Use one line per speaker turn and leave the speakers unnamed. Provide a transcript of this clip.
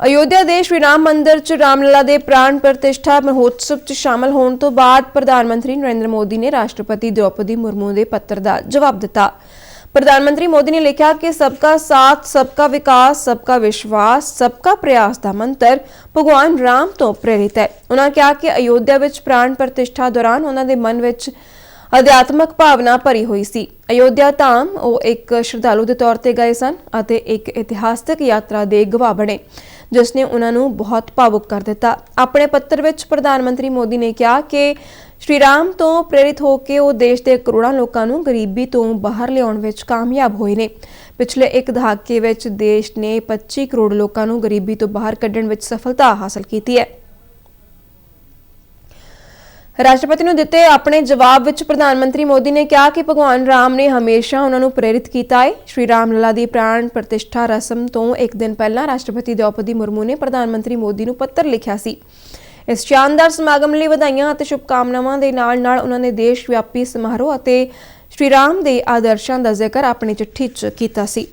ਅਯੋਧਿਆ ਦੇ ਸ਼੍ਰੀ ਰਾਮ ਮੰਦਿਰ 'ਚ ਰਾਮਲਲਾ ਦੇ ਪ੍ਰਾਣ ਪ੍ਰਤਿਸ਼ਠਾ ਮਹੋਤਸਵ 'ਚ ਸ਼ਾਮਲ ਹੋਣ ਤੋਂ ਬਾਅਦ ਪ੍ਰਧਾਨ ਮੰਤਰੀ ਨਰਿੰਦਰ ਮੋਦੀ ਨੇ ਰਾਸ਼ਟਰਪਤੀ ਦ੍ਰੋਪਦੀ ਮੁਰਮੂ ਦੇ ਪੱਤਰ ਦਾ ਜਵਾਬ ਦਿੱਤਾ। ਪ੍ਰਧਾਨ ਮੰਤਰੀ ਮੋਦੀ ਨੇ ਲਿਖਿਆ ਕਿ ਸਬਕਾ ਸਾਥ, ਸਬਕਾ ਵਿਕਾਸ, ਸਬਕਾ ਵਿਸ਼ਵਾਸ, ਸਬਕਾ ਪ੍ਰਯਾਸ ਦਾ ਮੰਤਰ ਭਗਵਾਨ ਰਾਮ ਤੋਂ ਪ੍ਰੇਰਿਤ ਹੈ। ਉਹਨਾਂ ਕਿਹਾ ਕਿ ਅਯੋਧਿਆ ਵਿੱਚ ਪ੍ਰਾਣ ਪ੍ਰਤਿਸ਼ਠਾ ਦੌਰਾਨ ਉਹਨਾਂ ਦੇ ਮਨ ਵਿੱਚ ਅਧਿਆਤਮਕ ਭਾਵਨਾ ਭਰੀ ਹੋਈ ਸੀ। ਅਯੋਧਿਆ ਧਾਮ ਉਹ ਇੱਕ ਸ਼ਰਧਾਲੂ ਦੇ ਤੌਰ ਤੇ ਗਏ ਸਨ ਅਤੇ ਇੱਕ ਇਤਿਹਾਸਕ ਯਾਤਰਾ ਦੇ ਗਵਾਹ ਬਣੇ। ਜਿਸ ਨੇ ਉਹਨਾਂ ਨੂੰ ਬਹੁਤ ਭਾਵੁਕ ਕਰ ਦਿੱਤਾ। ਆਪਣੇ ਪੱਤਰ ਵਿੱਚ ਪ੍ਰਧਾਨ ਮੰਤਰੀ ਮੋਦੀ ਨੇ ਕਿਹਾ ਕਿ ਸ਼੍ਰੀ ਰਾਮ ਤੋਂ ਪ੍ਰੇਰਿਤ ਹੋ ਕੇ ਉਹ ਦੇਸ਼ ਦੇ ਕਰੋੜਾਂ ਲੋਕਾਂ ਨੂੰ ਗਰੀਬੀ ਤੋਂ ਬਾਹਰ ਲਿਆਉਣ ਵਿੱਚ ਕਾਮਯਾਬ ਹੋਏ ਨੇ। ਪਿਛਲੇ ਇੱਕ ਦਹਾਕੇ ਵਿੱਚ ਦੇਸ਼ ਨੇ 25 ਕਰੋੜ ਲੋਕਾਂ ਨੂੰ ਗਰੀਬੀ ਤੋਂ ਬਾਹਰ ਕੱਢਣ ਵਿੱਚ ਸਫਲਤਾ ਹਾਸਲ ਕੀਤੀ ਹੈ। ਰਾਸ਼ਟਰਪਤੀ ਨੂੰ ਦਿੱਤੇ ਆਪਣੇ ਜਵਾਬ ਵਿੱਚ ਪ੍ਰਧਾਨ ਮੰਤਰੀ ਮੋਦੀ ਨੇ ਕਿਹਾ ਕਿ ਭਗਵਾਨ ਰਾਮ ਨੇ ਹਮੇਸ਼ਾ ਉਹਨਾਂ ਨੂੰ ਪ੍ਰੇਰਿਤ ਕੀਤਾ ਹੈ। ਸ਼੍ਰੀ ਰਾਮ ਲਲਾ ਦੀ ਪ੍ਰਾਣ ਪ੍ਰਤਿਸ਼ਠਾ ਰਸਮ ਤੋਂ ਇੱਕ ਦਿਨ ਪਹਿਲਾਂ ਰਾਸ਼ਟਰਪਤੀ ਦ੍ਰੌਪਦੀ ਮੁਰਮੂ ਨੇ ਪ੍ਰਧਾਨ ਮੰਤਰੀ ਮੋਦੀ ਨੂੰ ਪੱਤਰ ਲਿਖਿਆ ਸੀ। ਇਸ ਸ਼ਾਨਦਾਰ ਸਮਾਗਮ ਲਈ ਵਧਾਈਆਂ ਅਤੇ ਸ਼ੁਭਕਾਮਨਾਵਾਂ ਦੇ ਨਾਲ-ਨਾਲ ਉਹਨਾਂ ਨੇ ਦੇਸ਼ ਵਿਆਪੀ ਸਮਾਰੋਹ ਅਤੇ ਸ਼੍ਰੀ ਰਾਮ ਦੇ ਆਦਰਸ਼ਾਂ ਦਾ ਜ਼ਿਕਰ ਆਪਣੀ ਚਿੱਠੀ 'ਚ ਕੀਤਾ ਸੀ।